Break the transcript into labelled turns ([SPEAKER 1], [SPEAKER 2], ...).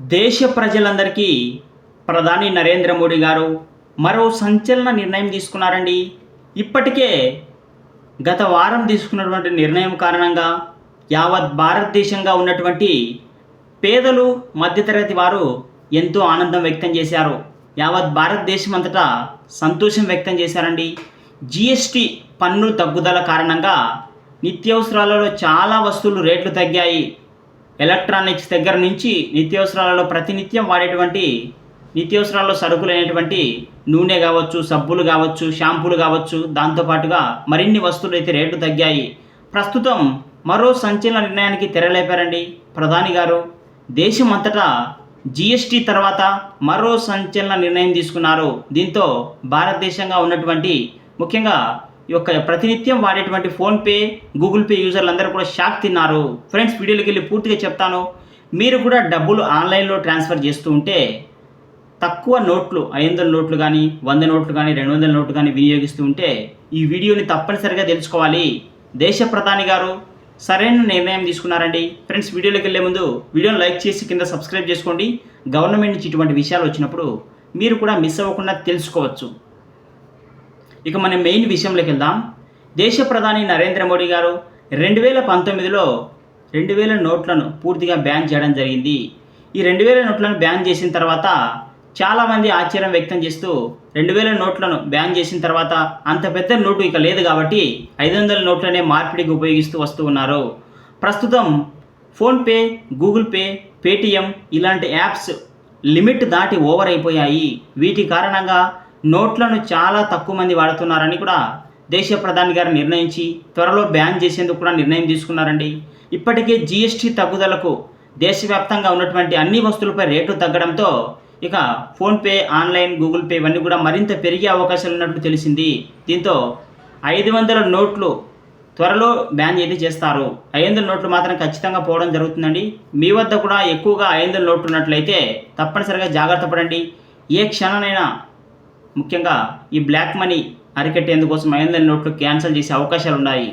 [SPEAKER 1] దేశ ప్రజలందరికీ ప్రధాని నరేంద్ర మోడీ గారు మరో సంచలన నిర్ణయం తీసుకున్నారండి. ఇప్పటికే గత వారం తీసుకున్నటువంటి నిర్ణయం కారణంగా యావత్ భారతదేశంగా ఉన్నటువంటి పేదలు మధ్యతరగతి వారు ఎంతో ఆనందం వ్యక్తం చేశారు. యావత్ భారతదేశం అంతటా సంతోషం వ్యక్తం చేశారండి. జిఎస్టి పన్ను తగ్గుదల కారణంగా నిత్యావసరాలలో చాలా వస్తువులు రేట్లు తగ్గాయి. ఎలక్ట్రానిక్స్ దగ్గర నుంచి నిత్యావసరాలలో ప్రతినిత్యం వాడేటువంటి నిత్యావసరాల్లో సరుకులు అయినటువంటి నూనె కావచ్చు సబ్బులు కావచ్చు షాంపూలు కావచ్చు దాంతోపాటుగా మరిన్ని వస్తువులు అయితే రేట్లు తగ్గాయి. ప్రస్తుతం మరో సంచలన నిర్ణయానికి తెరలేపారండి ప్రధాని గారు. దేశం అంతటా జిఎస్టీ తర్వాత మరో సంచలన నిర్ణయం తీసుకున్నారు. దీంతో భారతదేశంగా ఉన్నటువంటి ముఖ్యంగా యొక్క ప్రతినిత్యం వాడేటువంటి ఫోన్పే గూగుల్ పే యూజర్లందరూ కూడా షాక్ తిన్నారు. ఫ్రెండ్స్ వీడియోలోకి వెళ్ళి పూర్తిగా చెప్తాను. మీరు కూడా డబ్బులు ఆన్లైన్లో ట్రాన్స్ఫర్ చేస్తూ ఉంటే తక్కువ నోట్లు ఐదు వందల నోట్లు కానీ వంద నోట్లు కానీ రెండు వందల నోట్లు కానీ వినియోగిస్తూ ఉంటే ఈ వీడియోని తప్పనిసరిగా తెలుసుకోవాలి. దేశ ప్రధాని గారు సరైన నిర్ణయం తీసుకున్నారండి. ఫ్రెండ్స్ వీడియోలోకి వెళ్ళే ముందు వీడియోని లైక్ చేసి కింద సబ్స్క్రైబ్ చేసుకోండి. గవర్నమెంట్ నుంచి ఇటువంటి విషయాలు వచ్చినప్పుడు మీరు కూడా మిస్ అవ్వకుండా తెలుసుకోవచ్చు. ఇక మనం మెయిన్ విషయంలోకి వెళ్దాం. దేశ ప్రధాని నరేంద్ర మోడీ గారు రెండు వేల పంతొమ్మిదిలో రెండు వేల నోట్లను పూర్తిగా బ్యాన్ చేయడం జరిగింది. ఈ రెండు వేల నోట్లను బ్యాన్ చేసిన తర్వాత చాలామంది ఆశ్చర్యం వ్యక్తం చేస్తూ రెండు వేల నోట్లను బ్యాన్ చేసిన తర్వాత అంత పెద్ద నోటు ఇక లేదు కాబట్టి ఐదు వందల నోట్లనే మార్పిడికి ఉపయోగిస్తూ వస్తూ ఉన్నారు. ప్రస్తుతం ఫోన్పే గూగుల్ పే పేటిఎం ఇలాంటి యాప్స్ లిమిట్ దాటి ఓవర్ అయిపోయాయి. వీటి కారణంగా నోట్లను చాలా తక్కువ మంది వాడుతున్నారని కూడా దేశ ప్రధాని గారు నిర్ణయించి త్వరలో బ్యాన్ చేసేందుకు కూడా నిర్ణయం తీసుకున్నారండి. ఇప్పటికే జిఎస్టీ తగ్గుదలకు దేశవ్యాప్తంగా ఉన్నటువంటి అన్ని వస్తువులపై రేటు తగ్గడంతో ఇక ఫోన్పే ఆన్లైన్ గూగుల్ పే ఇవన్నీ కూడా మరింత పెరిగే అవకాశాలు ఉన్నట్లు తెలిసింది. దీంతో ఐదు వందల నోట్లు త్వరలో బ్యాన్ అయితే చేస్తారు. ఐదు వందల నోట్లు మాత్రం ఖచ్చితంగా పోవడం జరుగుతుందండి. మీ వద్ద కూడా ఎక్కువగా ఐదు వందల నోట్లు ఉన్నట్లయితే తప్పనిసరిగా జాగ్రత్త పడండి. ఏ క్షణనైనా ముఖ్యంగా ఈ బ్లాక్ మనీ అరికట్టేందుకోసం ఐదు వందల నోట్లు క్యాన్సిల్ చేసే అవకాశాలు ఉన్నాయి